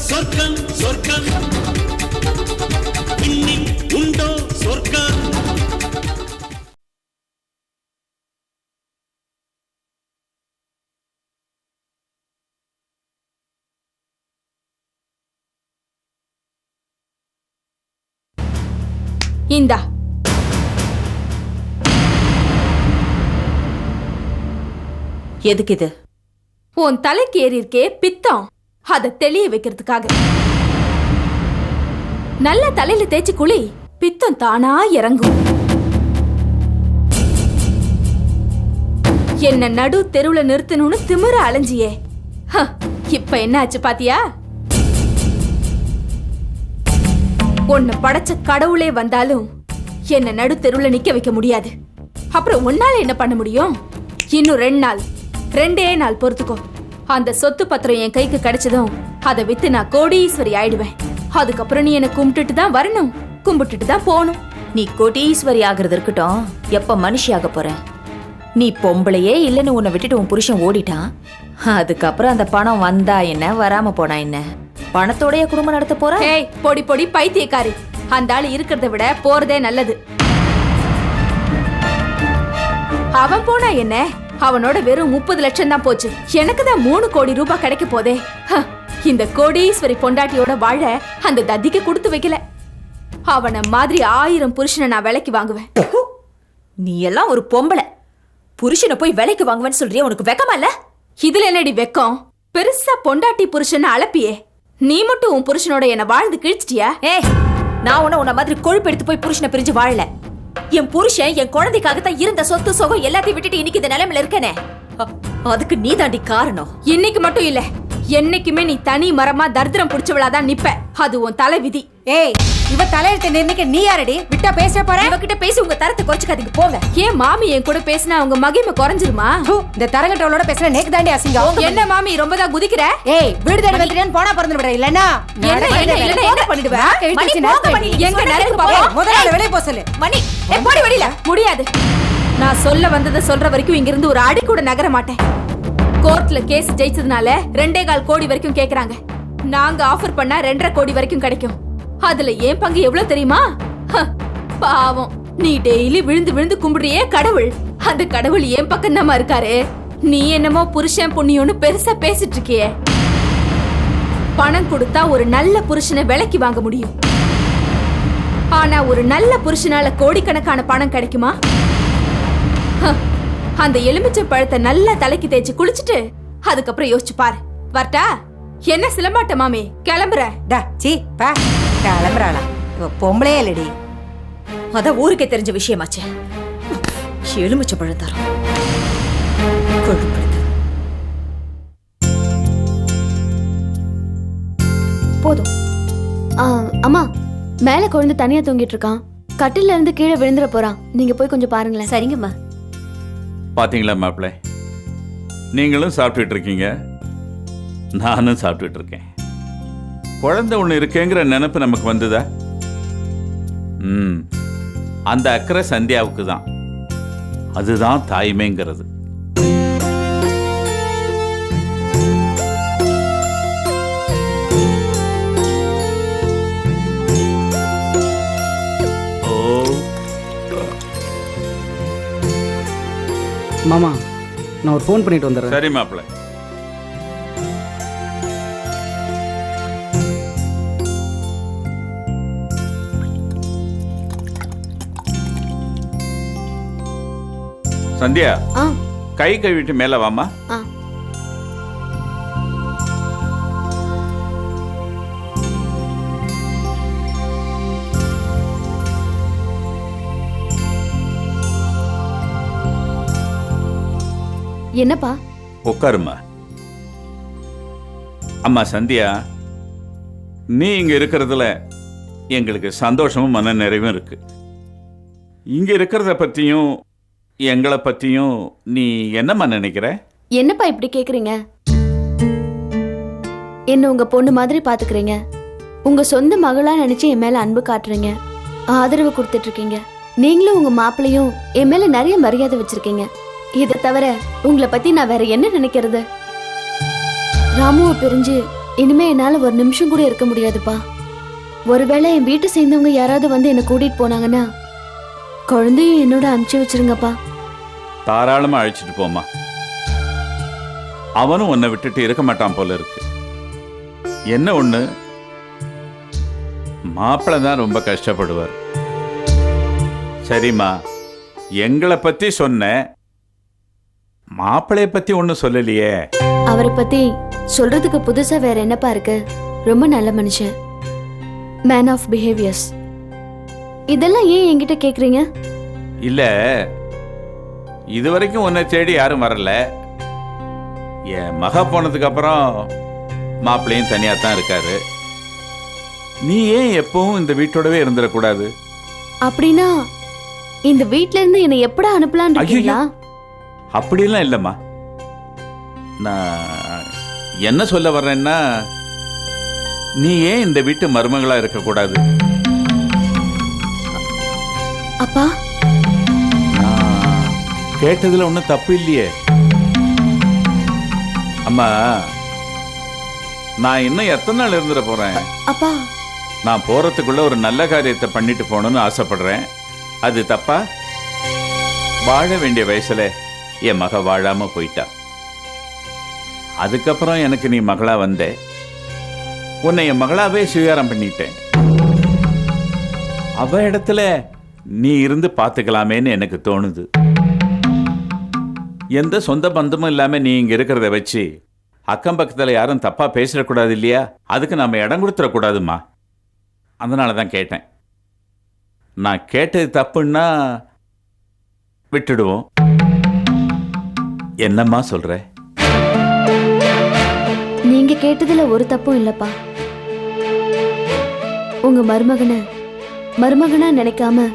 சொர்க்கம் சொர்க்கம் இன்னில் உண்டோ சொர்க்கம்? இந்தா எதுக்கு இது? உன் தலைக்கு ஏறி இருக்கே பித்தம். அதை தெளிய வைக்கிறதுக்காக. நல்ல தலையில தேய்ச்சி குளி பித்தம் தானா இறங்கும். என்ன நடு தெருவுல நிறுத்தணும்னு திமிர அலைஞ்சியே. ஹ, இப்ப என்ன ஆச்சு பாத்தியா? உன்னை படைச்ச கடவுளே வந்தாலும் என்ன நடு தெருவுல நிக்க வைக்க முடியாது. அப்புறம் உன்னால என்ன பண்ண முடியும்? இன்னும் ரெண்டு நாள். ரெண்டே நாள் பொறுத்துக்கோ. அந்த சொத்து பத்திரம் என் கைக்கு கிடைச்சதும் அதை வித்து நான் கோடீஸ்வரி ஆயிடுவேன். அதுக்கப்புறம் நீ என்ன கும்பிட்டுட்டு தான் வரணும். கும்பிட்டுட்டு தான் போகணும். நீ கோட்டீஸ்வரி ஆகிறது இருக்கட்டும். எப்ப மனுஷி ஆக போற? நீ பொம்பளையே இல்லைன்னு உன்னை விட்டுட்டு உன் புருஷன் ஓடிட்டான்? அதுக்கப்புறம் அந்த பணம் வந்தா என்ன? வராம போனா என்ன? பணத்தோடய குடும்பம் நடத்த போற? ஏய் பொடி பொடி பைத்தியக்காரி. அந்த ஆள் இருக்கிறத விட போறதே நல்லது. அவன் போனா என்ன? அவனோட வெறும் முப்பது லட்சம் தான் போச்சு. எனக்கு தான் மூணு கோடி ரூபாய் கிடைக்க போதே. இந்த கோடீஸ்வரி பொண்டாட்டியோட வாழ அந்த தத்திக்கு கொடுத்து வைக்கல. அவன மாதிரி ஆயிரம் புருஷனை நான் விலைக்கு வாங்குவேன். நீ எல்லாம் ஒரு பொம்பளை. புருஷனை போய் விலைக்கு வாங்குவேன்னு சொல்றியே? உனக்கு வெக்கமா இல்ல? இதுல என்னடி வெக்கம்? பெருசா பொண்டாட்டி புருஷனை அலப்பியே. நீ மட்டும் உன் புருஷனோட என்ன வாழ்ந்து கிழிச்சிட்டியா? ஏய் நான் உன்ன உன்ன மாதிரி கொழுப்பு எடுத்து போய் புருஷனை பிரிஞ்சு வாழல. என் புருஷன் என் குழந்தைக்காக தான் இருந்த சொத்து சுகம் எல்லாத்தையும் விட்டுட்டு இன்னைக்கு இந்த நிலைமையில இருக்கனே. அதுக்கு நீ தாண்டி காரணம். இன்னைக்கு மட்டும் இல்ல. என்னைக்குமே நீ தனி மரமா தரித்திரம் புடிச்சவளாதான் நிப்ப. அது உன் தலை விதி ஏய் இவ தலையெழுத்தை நிர்ணயிக்க நீ யாரடி? விட்டா பேச போற? இவகிட்ட பேசி உங்க தரத்தை குறைச்சுக்காதீங்க போங்க. ஏன் மாமி என் கூட பேசினா அவங்க மகிமை குறைஞ்சிருமா? இந்த தரங்கட்டவளோட பேசுற நேக்கு தாண்டி அசிங்கம் என்ன மாமி ரொம்ப தான் குதிக்கிற? ஏய் வீடு தேடி வந்துட்டேன்னு போனா பிறந்து விடுற இல்லன்னா? என்ன, என்ன, இல்லைன்னா என்ன பண்ணிடுவ? மணி, போங்க மணி. எங்க நரக்கு போ. பாப்போம்? முதல்ல வெளியே போ சொல்லு. மணி ஏ, போடி வெளியில. முடியாது. நான் சொல்ல வந்ததை சொல்ற வரைக்கும் இங்க இருந்து ஒரு அடி கூட நகர மாட்டேன். கோர்ட்ல கேஸ் ஜெயிச்சதுனால ரெண்டே கால் கோடி வரைக்கும் கேக்குறாங்க. நாங்க ஆஃபர் பண்ணா ரெண்டரை கோடி வரைக்கும் கிடைக்கும். அதுல ஏன் பங்கு எவ்வளவு தெரியுமா? ஹ, பாவம். நீ டெய்லி விழுந்து விழுந்து கும்பிடுறியே கடவுள். அந்த கடவுள் ஏன் பக்கம் தான் இருக்காரு? நீ என்னமோ புருஷன் புண்ணியம்னு பெருசா பேசிட்டு இருக்கியே. பணம் கொடுத்தா ஒரு நல்ல புருஷனை விலைக்கு வாங்க முடியும். ஆனா ஒரு நல்ல புருஷனால கோடிக்கணக்கான பணம் கிடைக்குமா? ஹ, அந்த எலுமிச்சை பழத்தை நல்லா தலைக்கு தேய்ச்சி குளிச்சுட்டு அதுக்கப்புறம் யோசிச்சு பாரு. வரட்டா? என்ன சிலம்பாட்ட மாமி? கிளம்புற. டா சீ பா கிளம்புறாளா. இவ பொம்பளையே இல்லடி. அதான் ஊருக்கே தெரிஞ்ச விஷயமாச்சே. எலுமிச்சை பழம் தரோம். போதும். ஆ, அம்மா மேல குழந்தை தனியா தூங்கிட்டு இருக்கான். கட்டில இருந்து கீழே விழுந்துற போறான். நீங்க போய் கொஞ்சம் பாருங்களேன். சரிங்கம்மா. பாத்தீங்களா மாப்பிள்ளை? நீங்களும் சாப்பிட்டுட்டு இருக்கீங்க நானும் சாப்பிட்டுட்டு இருக்கேன் குழந்தை ஒன்று இருக்கேங்கிற நினைப்பு நமக்கு வந்ததா? ம். அந்த அக்கறை சந்தியாவுக்கு தான். அதுதான் தாய்மைங்கிறது. மாமா நான் ஒரு ஃபோன் பண்ணிட்டு வந்துடுறேன். சரி மாப்பிள்ளை. சந்தியா ஆ. கை கழுவிட்டு மேல வாமா என்னப்பா? உட்காருமா அம்மா சந்தியா நீ இங்க இருக்கிறதுல எங்களுக்கு சந்தோஷமும் மன நிறைவும் இருக்கு. இங்க இருக்கிறத பத்தியும் எங்களை பத்தியும் நீ என்னம்மா நினைக்கிற? என்னப்பா இப்படி கேக்குறீங்க? என்ன உங்க பொண்ணு மாதிரி பாத்துக்கிறீங்க? உங்க சொந்த மகளா நினைச்சு என் மேல அன்பு காட்டுறீங்க. ஆதரவு கொடுத்துட்டு இருக்கீங்க. நீங்களும் உங்க மாப்பிள்ளையும் என் மேல நிறைய மரியாதை வச்சிருக்கீங்க. இதை தவிர உங்களை பத்தி நான் வேற என்ன நினைக்கிறது? ராமுவை பிரிஞ்சு இனிமே என்னால ஒரு நிமிஷம் கூட இருக்க முடியாதுப்பா. ஒருவேளை என் வீட்டை சேர்ந்தவங்க யாராவது வந்து என்னை கூட்டிட்டு போனாங்கன்னா குழந்தையும் என்னோட அனுப்பிச்சு வச்சிருங்கப்பா. தாராளமா அழைச்சிட்டு போமா அவனும் உன்னை விட்டுட்டு இருக்க மாட்டான் போல இருக்கு. என்ன ஒண்ணு? மாப்பிள்ளை தான் ரொம்ப கஷ்டப்படுவார். சரிம்மா. எங்களை பத்தி சொன்ன மாப்பிளைய பத்தி ஒன்றும் சொல்லலையே. அவரை பத்தி சொல்றதுக்கு புதுசா வேற என்னப்பா இருக்கு? ரொம்ப நல்ல மனுஷன். மேன் ஆஃப் பிஹேவியர்ஸ் இதெல்லாம் ஏன் என்கிட்ட கேக்குறீங்க? இல்ல இதுவரைக்கும் உன்னை தேடி யாரும் வரல. என் மக போனதுக்கு அப்புறம் மாப்பிள்ளையும் தனியா தான் இருக்காரு. நீ ஏன் எப்பவும் இந்த வீட்டோடவே இருந்துடக்கூடாது? அப்படின்னா இந்த வீட்ல இருந்து என்னை எப்படா அனுப்பலாம்னு இருக்கீங்களா? அப்படிலாம் இல்லைம்மா. நான் என்ன சொல்ல வர்றேன்னா நீ ஏன் இந்த வீட்டு மருமகளா இருக்கக்கூடாது? அப்பா? கேட்டதுல ஒன்றும் தப்பு இல்லையே. அம்மா நான் இன்னும் எத்தனை நாள் இருந்துட போறேன்? அப்பா. நான் போறதுக்குள்ள ஒரு நல்ல காரியத்தை பண்ணிட்டு போகணும்னு ஆசைப்படுறேன். அது தப்பா? வாழ வேண்டிய வயசுல என் மக வாழாம போயிட்டா. அதுக்கப்புறம் எனக்கு நீ மகளா வந்த உன்னை என் மகளாவே சுவீகாரம் பண்ணிட்டேன். அவ இடத்துல நீ இருந்து பார்த்துக்கலாமேன்னு எனக்கு தோணுது. எந்த சொந்த பந்தமும் இல்லாம நீ இங்க இருக்கிறத வச்சு அக்கம் பக்கத்துல யாரும் தப்பா பேசிடக்கூடாது இல்லையா? அதுக்கு நம்ம இடம் கொடுத்துடக்கூடாதுமா? அதனால தான் கேட்டேன். நான் கேட்டது தப்புன்னா விட்டுடுவோம். என்னம்மா சொல்ற? நீங்க கேட்டதுல ஒரு தப்பும் இல்லப்பா. உங்க மருமகனை மருமகனா நினைக்காம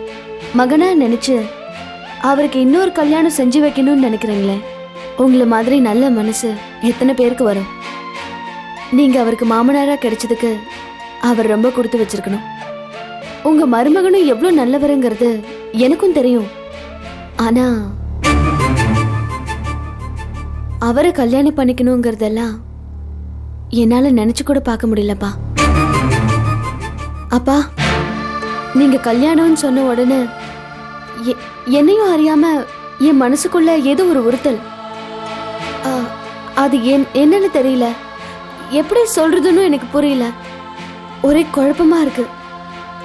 மகனா நினைச்சு அவருக்கு இன்னொரு கல்யாணம் செஞ்சு வைக்கணும்னு நினைக்கிறீங்களே உங்களை மாதிரி நல்ல மனசு எத்தனை பேருக்கு வரும்? நீங்க அவருக்கு மாமனாரா கிடைச்சதுக்கு அவர் ரொம்ப கொடுத்து வச்சிருக்கணும். உங்க மருமகனும் எவ்வளவு நல்லவருங்கிறது எனக்கும் தெரியும். ஆனா அவரை கல்யாணம் பண்ணிக்கணுங்கிறதெல்லாம் என்னால் நினச்சி கூட பார்க்க முடியலப்பா. அப்பா நீங்கள் கல்யாணம்னு சொன்ன உடனே எ- என்னையும் அறியாமல் என் மனசுக்குள்ள ஏதோ ஒரு உறுத்தல். ஆ, அது என் என்னன்னு தெரியல. எப்படி சொல்றதுன்னு எனக்கு புரியல. ஒரே குழப்பமா இருக்கு.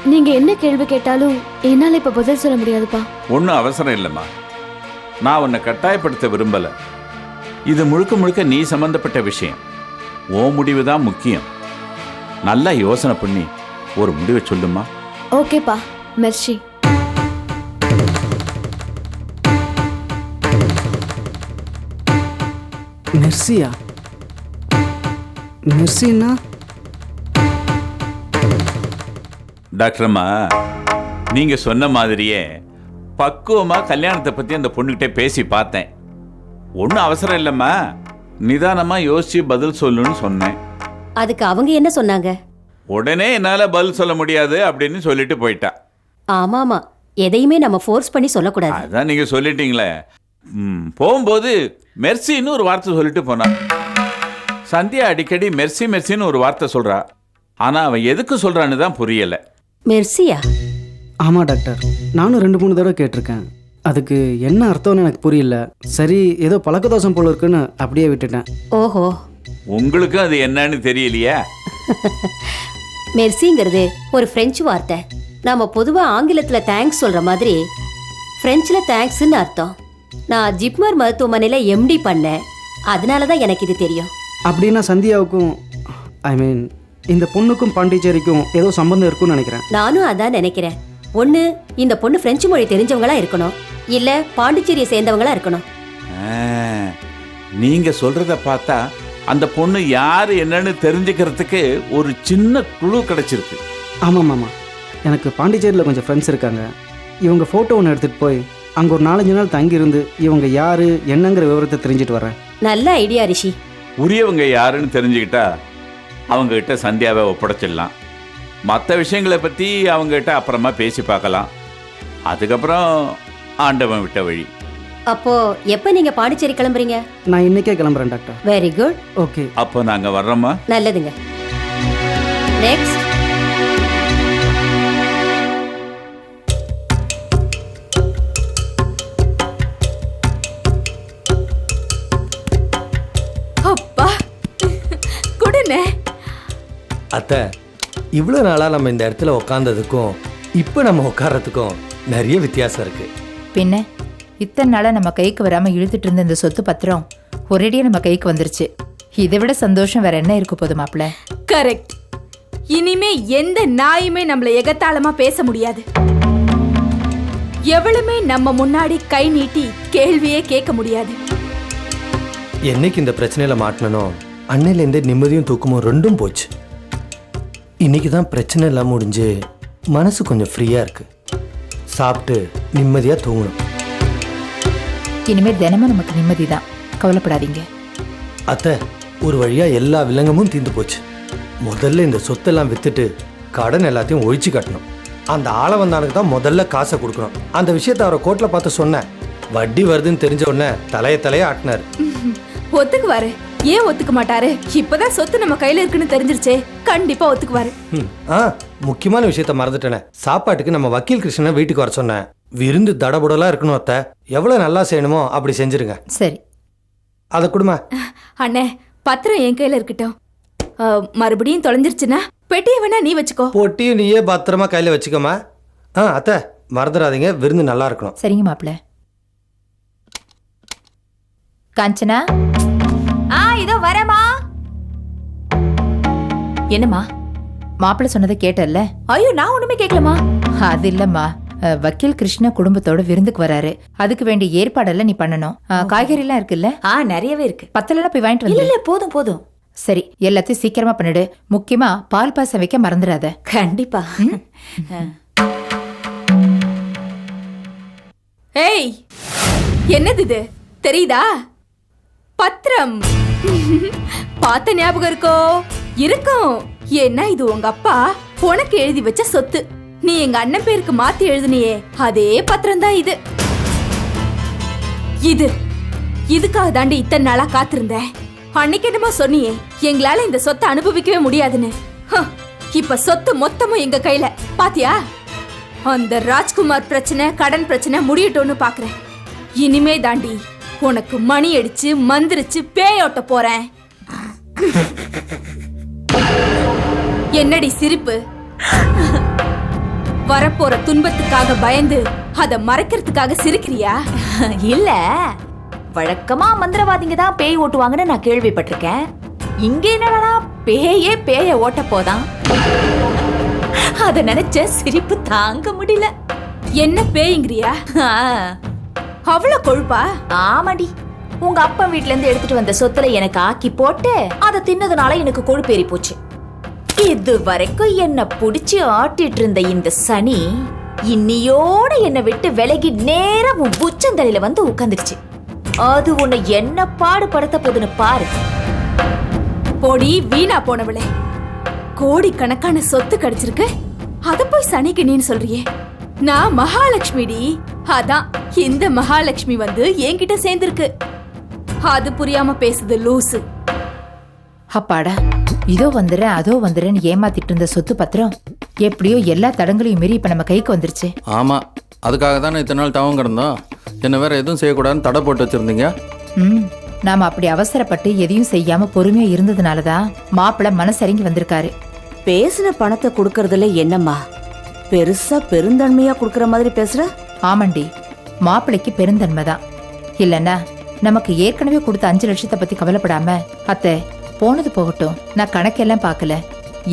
நீங்க என்ன கேள்வி கேட்டாலும் என்னால இப்ப பதில் சொல்ல முடியாதுப்பா. ஒன்றும் அவசரம் இல்லைம்மா. நான் உன்னை கட்டாயப்படுத்த விரும்பலை. இது முழுக்க முழுக்க நீ சம்பந்தப்பட்ட விஷயம். ஓ முடிவு தான் முக்கியம். நல்லா யோசனை பண்ணி ஒரு முடிவை சொல்லுமா? ஓகேப்பா மெர்ஷி மெர்சியா? மெர்சின்னா? டாக்டர்மா நீங்க சொன்ன மாதிரியே பக்குவமா கல்யாணத்தை பத்தி அந்த பொண்ணுகிட்ட பேசி பார்த்தேன். ஒன்றும் அவசரம் இல்லைம்மா. நிதானமா யோசிச்சு பதில் சொல்லுன்னு சொன்னேன். அதுக்கு அவங்க என்ன சொன்னாங்க? உடனே என்னால பதில் சொல்ல முடியாது அப்படின்னு சொல்லிட்டு போயிட்டா. ஆமா ஆமா எதையுமே நம்ம ஃபோர்ஸ் பண்ணி சொல்லக்கூடாது. அதான் நீங்க சொல்லிட்டீங்களே. ம், போகும்போது மெர்சின்னு ஒரு வார்த்தை சொல்லிட்டு போனா. சந்தியா அடிக்கடி மெர்சி மெர்சின்னு ஒரு வார்த்தை சொல்றா. ஆனா அவன் எதுக்கு சொல்றான்னு தான் புரியல. மெர்சியா? ஆமாம் டாக்டர். நானும் ரெண்டு மூணு தடவை கேட்டிருக்கேன். அதுக்கு என்ன அர்த்தம்னு எனக்கு புரியல. சரி ஏதோ பழக்கதோஷம் போல இருக்குன்னு அப்படியே விட்டுட்டேன். ஓஹோ. உங்களுக்கும் அது என்னன்னு தெரியலையா? மெர்சிங்கிறது ஒரு பிரெஞ்சு வார்த்தை. நாம பொதுவா ஆங்கிலத்துல தேங்க்ஸ் சொல்ற மாதிரி பிரெஞ்சுல தேங்க்ஸ்னு அர்த்தம். நான் ஜிப்மர் மருத்துவமனையில எம்டி பண்ணேன். அதனால தான் எனக்கு இது தெரியும். அப்படின்னா சந்தியாவுக்கும் ஐ மீன் இந்த பொண்ணுக்கும் பாண்டிச்சேரிக்கும் ஏதோ சம்பந்தம் இருக்கும்னு நினைக்கிறேன். நானும் அதான் நினைக்கிறேன். ஒண்ணு இந்த பொண்ணு பிரெஞ்சு மொழி தெரிஞ்சவங்களா இருக்கணும். இல்ல பாண்டிச்சேரியை சேர்ந்தவங்களா இருக்கணும். நீங்க சொல்றத பார்த்தா அந்த பொண்ணு யாரு என்னன்னு தெரிஞ்சுக்கிறதுக்கு ஒரு சின்ன குழு கிடைச்சிருக்கு. ஆமாம் ஆமாம் எனக்கு பாண்டிச்சேரியில் கொஞ்சம் ஃப்ரெண்ட்ஸ் இருக்காங்க. இவங்க ஃபோட்டோ ஒன்று எடுத்துகிட்டு போய் அங்கே ஒரு நாலஞ்சு நாள் தங்கியிருந்து இவங்க யார் என்னங்கிற விவரத்தை தெரிஞ்சுட்டு வரேன். நல்ல ஐடியா ரிஷி. உரியவங்க யாருன்னு தெரிஞ்சுக்கிட்டா அவங்க கிட்ட சந்தியாவை ஒப்படைச்சிடலாம். மற்ற விஷயங்களை பற்றி அவங்க கிட்ட அப்புறமா பேசி பார்க்கலாம். அதுக்கப்புறம் ஆண்டவன் விட்ட வழி. அப்போ எப்ப நீங்க பாண்டிச்சேரி கிளம்புறீங்க? நான் இன்னைக்கே கிளம்புறேன் டாக்டர். Very good okay. அப்போ நாங்கள் வர்றோமா? நல்லதுங்க. நெக்ஸ்ட் அப்பா குடுனே. அத்தை இவ்வளோ நாளாக நம்ம இந்த இடத்துல உக்காந்ததுக்கும் இப்போ நம்ம உட்கார்றதுக்கும் நிறைய வித்தியாசம் இருக்கு. பின்ன இத்தனை நாளா நம்ம கைக்கு வராம இழுத்துட்டு இருந்த இந்த சொத்து பத்திரம் ஒரேடியா நம்ம கைக்கு வந்துருச்சு. இதை விட சந்தோஷம் வேற என்ன இருக்க போது மாப்ள கரெக்ட் இனிமே எந்த நாயுமே நம்மள எகத்தாளமா பேச முடியாது. எவளுமே நம்ம முன்னாடி கை நீட்டி கேள்வியே கேட்க முடியாது. என்னைக்கு இந்த பிரச்சனையில் மாட்டினனோ அன்னையிலேருந்தே நிம்மதியும் தூக்கமும் ரெண்டும் போச்சு. இன்னைக்கு தான் பிரச்சனை எல்லாம் முடிஞ்சு மனசு கொஞ்சம் ஃப்ரீயாக இருக்கு. சாப்பிட்டு நிம்மதியாக தூங்கணும். இனிமே தினமும் நமக்கு நிம்மதி தான் கவலைப்படாதீங்க. அத்தை ஒரு வழியாக எல்லா வில்லங்கமும் தீர்ந்து போச்சு. முதல்ல இந்த சொத்தெல்லாம் வித்துட்டு கடன் எல்லாத்தையும் ஒழிச்சு கட்டணும். அந்த ஆளை வந்தானுக்கு தான் முதல்ல காசை கொடுக்கணும். அந்த விஷயத்தை அவரை கோர்ட்டில் பார்த்து சொன்னேன். வட்டி வருதுன்னு தெரிஞ்ச உடனே தலைய தலைய ஆட்டினார். ஒத்துக்குவாரு ஏன் ஒத்துக்க மாட்டாரு? இப்பதான் சொத்து நம்ம கையில இருக்குன்னு தெரிஞ்சிருச்சே. கண்டிப்பா ஒத்துக்குவாரு. ஆ முக்கியமான விஷயத்த மறந்துட்டேனே. சாப்பாட்டுக்கு நம்ம வக்கீல் கிருஷ்ணனை வீட்டுக்கு வர சொன்னேன். விருந்து தடபுடலா இருக்கணும் அத்தை. எவ்வளோ நல்லா செய்யணுமோ அப்படி செஞ்சிருங்க. சரி. அதை கொடுமா. அண்ணே பத்திரம் என் கையில இருக்கட்டும். மறுபடியும் தொலைஞ்சிருச்சுன்னா பெட்டியை வேணா நீ வச்சுக்கோ. பொட்டியும் நீயே பத்திரமா கையில் வச்சுக்கோமா. ஆ அத்தை மறந்துடாதீங்க. விருந்து நல்லா இருக்கணும். சரிங்க மாப்ள காஞ்சனா? ஆ இதோ வரேம்மா. என்னம்மா? மாப்பிள்ள சொன்னதை கேட்டல்ல? ஐயோ நான் ஒண்ணுமே கேட்கலமா அது இல்லம்மா. வக்கீல் கிருஷ்ண குடும்பத்தோட விருந்துக்கு வராரு. அதுக்கு வேண்டிய ஏற்பாடெல்லாம் நீ பண்ணணும். அஹ், காய்கறிலாம் இருக்குல்ல? ஆ நிறையவே இருக்கு. பத்தலாம் போய் வாங்கிட்டு வந்து. இல்ல போதும் போதும். சரி எல்லாத்தையும் சீக்கிரமா பண்ணிடு. முக்கியமா பால் பாசம் வைக்க மறந்துடாத. கண்டிப்பா. ஏய் என்னது இது? தெரியுதா? பத்திரம். பார்த்த ஞாபகம் இருக்கோ? இருக்கும். ஏன்னா இது உங்க அப்பா உனக்கு எழுதி வச்ச சொத்து. நீ எங்க அண்ணன் பேருக்கு மாத்தி எழுதுனியே. அதே பத்திரம் தான் இது. இது. இதுக்காக தாண்டி இத்தனை நாளா காத்திருந்தேன் அன்னைக்கு என்னமோ சொன்னியே எங்களால இந்த சொத்தை அனுபவிக்கவே முடியாதுன்னு. இப்ப சொத்து மொத்தமும் எங்க கையில. பாத்தியா? அந்த ராஜ்குமார் பிரச்சனை கடன் பிரச்சனை முடியட்டும்னு பாக்குறேன். இனிமே தாண்டி உனக்கு மணி அடிச்சு மந்திரிச்சு பேயோட்ட போறேன். என்னடி சிரிப்பு? வரப்போற துன்பத்துக்காக பயந்து அத மறைக்கிறதுக்காக சிரிக்கிறியா? இல்ல. வழக்கமா மந்திரவாதிங்க தான் பேய் ஓட்டுவாங்கன்னு நான் கேள்விப்பட்டிருக்கேன். இங்க என்னடா பேயே பேய ஓட்ட போதான்? அத நினைச்ச சிரிப்பு தாங்க முடியல. என்ன பேய்ங்கிறியா? அவ்வளவு கொழுப்பா? ஆமாடி. உங்க அப்பா வீட்ல இருந்து எடுத்துட்டு வந்த சொத்துல எனக்கு ஆக்கி போட்டு அதை தின்னதுனால எனக்கு கொழுப்பேறி போச்சு. இது வரைக்கும் என்ன புடிச்சு ஆட்டிட்டு இருந்த இந்த சனி இன்னியோட என்னை விட்டு விலகி நேரா உன் உச்சந்தலையில வந்து உட்காந்துருச்சு அது உன்னை என்ன பாடுபடுத்த போதுன்னு பாரு. போடி வீணா போனவளே. கோடிக்கணக்கான சொத்து கிடைச்சிருக்கு. அத போய் சனிக்கு நீன்னு சொல்றியே. நான் மகாலட்சுமிடி. அதான் இந்த மகாலட்சுமி வந்து என்கிட்ட சேர்ந்திருக்கு. அது புரியாம பேசுது லூசு. அப்பாடா இதோ வந்துடுறேன் அதோ வந்துடுறேன்னு ஏமாத்திட்டு இருந்த சொத்து பத்திரம் எப்படியோ எல்லா தடங்களையும் மீறி இப்ப நம்ம கைக்கு வந்துருச்சு. ஆமாம் அதுக்காக தானே இத்தனை நாள் தவம் கிடந்தோம். என்ன வேற எதுவும் செய்யக்கூடாதுன்னு தடை போட்டு வச்சிருந்தீங்க. ம் நாம அப்படி அவசரப்பட்டு எதையும் செய்யாம பொறுமையா இருந்ததுனால தான் மாப்பிள்ள மனசரிங்கி வந்திருக்காரு. பேசுன பணத்தை கொடுக்கறதுல என்னம்மா? பெருசா பெருந்தன்மையா கொடுக்கற மாதிரி பேசுற? ஆமாண்டி மாப்பிள்ளைக்கு பெருந்தன்மை தான் இல்லைன்னா நமக்கு ஏற்கனவே கொடுத்த அஞ்சு லட்சத்தை பத்தி கவலைப்படாம அத்தை போனது போகட்டும். நான் கணக்கெல்லாம் பார்க்கல.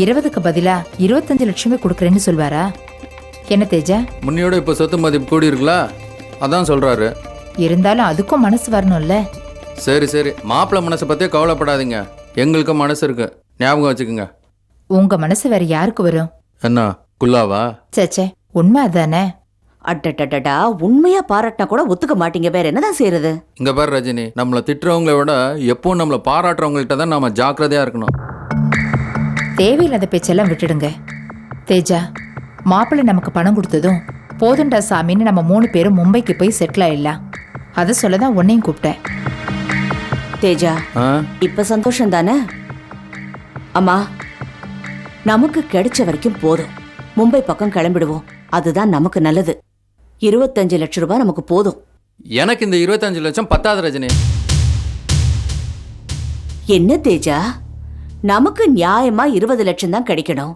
இருபதுக்கு பதிலா இருபத்தஞ்சு லட்சமே கொடுக்குறேன்னு சொல்வாரா? என்ன தேஜா? முன்னையோட இப்போ சொத்து மதிப்பு கூடி இருக்குல்ல அதான் சொல்கிறாரு இருந்தாலும் அதுக்கும் மனசு வரணும்ல. சரி சரி. மாப்பிள்ளை மனசை பற்றியே கவலைப்படாதீங்க. எங்களுக்கும் மனசு இருக்கு. ஞாபகம் வச்சுக்கோங்க. உங்க மனசு வேற யாருக்கு வரும்? என்ன குல்லாவா? சேச்சே உண்மை அதானே? அட்டடடடா உண்மையா பாராட்டினா கூட ஒத்துக்க மாட்டீங்க. வேற என்னதான் செய்யறது இங்கே பாரு ரஜினி நம்மளை திட்டுறவங்கள விட எப்பவும் நம்மளை பாராட்டுறவங்கள்ட்ட தான் நாம ஜாக்கிரதையாக இருக்கணும். தேவையில்லாத பேச்செல்லாம் விட்டுடுங்க. தேஜா மாப்பிள்ளை நமக்கு பணம் கொடுத்ததும் போதுண்டா சாமின்னு நம்ம மூணு பேரும் மும்பைக்கு போய் செட்டில் ஆயிடலாம். அதை சொல்ல தான் உன்னையும் கூப்பிட்டேன். தேஜா ஆ? இப்ப சந்தோஷம் தானே அம்மா நமக்கு கிடைச்ச வரைக்கும் போதும். மும்பை பக்கம் கிளம்பிடுவோம். அதுதான் நமக்கு நல்லது. இருபத்தஞ்சு லட்சம் ரூபாய் நமக்கு போதும். எனக்கு இந்த இருபத்தஞ்சு லட்சம் பத்தாது ரஜினி. என்ன தேஜா? நமக்கு நியாயமா இருபது லட்சம் தான் கிடைக்கணும்.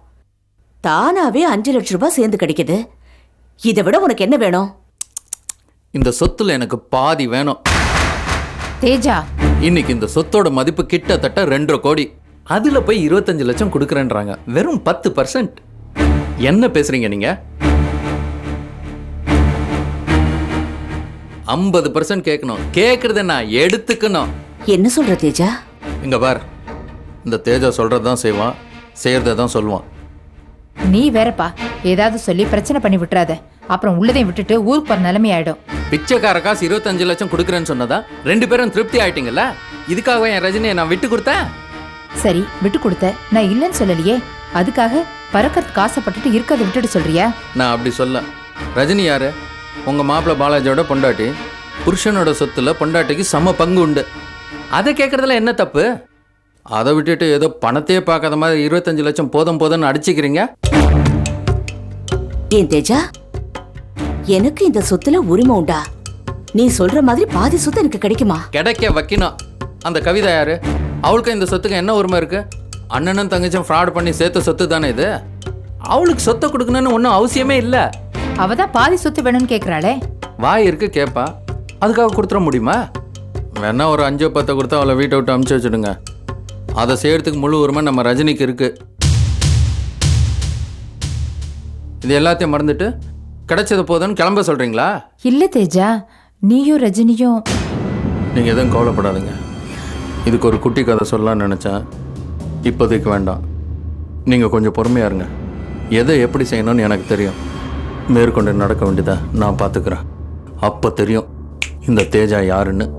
தானாவே அஞ்சு லட்சம் ரூபாய் சேர்ந்து கிடைக்குது. இதை விட உனக்கு என்ன வேணும்? இந்த சொத்துல எனக்கு பாதி வேணும். தேஜா. இன்னைக்கு இந்த சொத்தோட மதிப்பு கிட்டத்தட்ட ரெண்டரை கோடி. அதுல போய் இருபத்தஞ்சு லட்சம் கொடுக்குறேன்றாங்க. வெறும் பத்து பர்சன்ட் என்ன பேசுறீங்க நீங்க? ஐம்பது பர்சன்ட் கேட்கணும். கேட்கறத நான் எடுத்துக்கணும். என்ன சொல்ற தேஜா? இங்க பார். இந்த தேஜா சொல்றதான் செய்வான் செய்யறதை தான் சொல்லுவான். நீ வேறப்பா ஏதாவது சொல்லி பிரச்சனை பண்ணி விட்டுறாத. அப்புறம் உள்ளதையும் விட்டுட்டு ஊருக்கு போற நிலைமை ஆயிடும் பிச்சைக்கார காசு இருபத்தஞ்சு லட்சம் கொடுக்குறேன்னு சொன்னதா? ரெண்டு பேரும் திருப்தி ஆயிட்டீங்கல்ல? இதுக்காக என் ரஜினியை நான் விட்டு கொடுத்தேன்? சரி விட்டு கொடுத்த. நான் இல்லைன்னு சொல்லலையே. அதுக்காக பறக்கறதுக்கு ஆசைப்பட்டுட்டு இருக்கிறத விட்டுட்டு சொல்றியா? நான் அப்படி சொல்ல. ரஜினி யாரு? உங்க மாப்பிள்ளை பாலாஜியோட பொண்டாட்டி புருஷனோட சொத்துல பொண்டாட்டிக்கு சம பங்கு உண்டு. அதை கேட்கறதுல என்ன தப்பு? அதை விட்டுட்டு ஏதோ பணத்தையே பார்க்காத மாதிரி இருபத்தஞ்சு லட்சம் போதும் போதும்னு அடிச்சுக்கிறீங்க? ஏன் தேஜா? எனக்கு இந்த சொத்துல உரிமை உண்டா? நீ சொல்ற மாதிரி பாதி சொத்து எனக்கு கிடைக்குமா? கிடைக்க வைக்கணும் அந்த கவிதா யாரு? அவளுக்கும் இந்த சொத்துக்கு என்ன உரிமை இருக்கு? அண்ணனும் தங்கச்சும் ஃப்ராட் பண்ணி சேர்த்த சொத்து தானே இது? அவளுக்கு சொத்தை கொடுக்கணும்னு ஒன்றும் அவசியமே இல்லை. அவ தான் பாதி சொத்து வேணும்னு கேக்குறாளே. வாய் இருக்கு கேட்பா அதுக்காக கொடுத்துட முடியுமா? வேணா ஒரு அஞ்சோ பத்தை கொடுத்தா அவளை வீட்டை விட்டு அமுச்சு வச்சுடுங்க. அதை செய்யறதுக்கு முழு உரிமை நம்ம ரஜினிக்கு இருக்கு. இது எல்லாத்தையும் மறந்துட்டு கிடைச்சது போதும்னு கிளம்ப சொல்றீங்களா? இல்ல தேஜா நீயும் ரஜினியும். நீங்கள் எதுவும் கவலைப்படாதீங்க. இதுக்கு ஒரு குட்டி கதை சொல்லலாம்னு நினச்சேன். இப்போதைக்கு வேண்டாம். நீங்கள் கொஞ்சம் பொறுமையாக இருங்க. எதை எப்படி செய்யணும்னு எனக்கு தெரியும். மேற்கொண்டு நடக்க வேண்டியதை நான் பார்த்துக்கிறேன். அப்போ தெரியும் இந்த தேஜா யாருன்னு.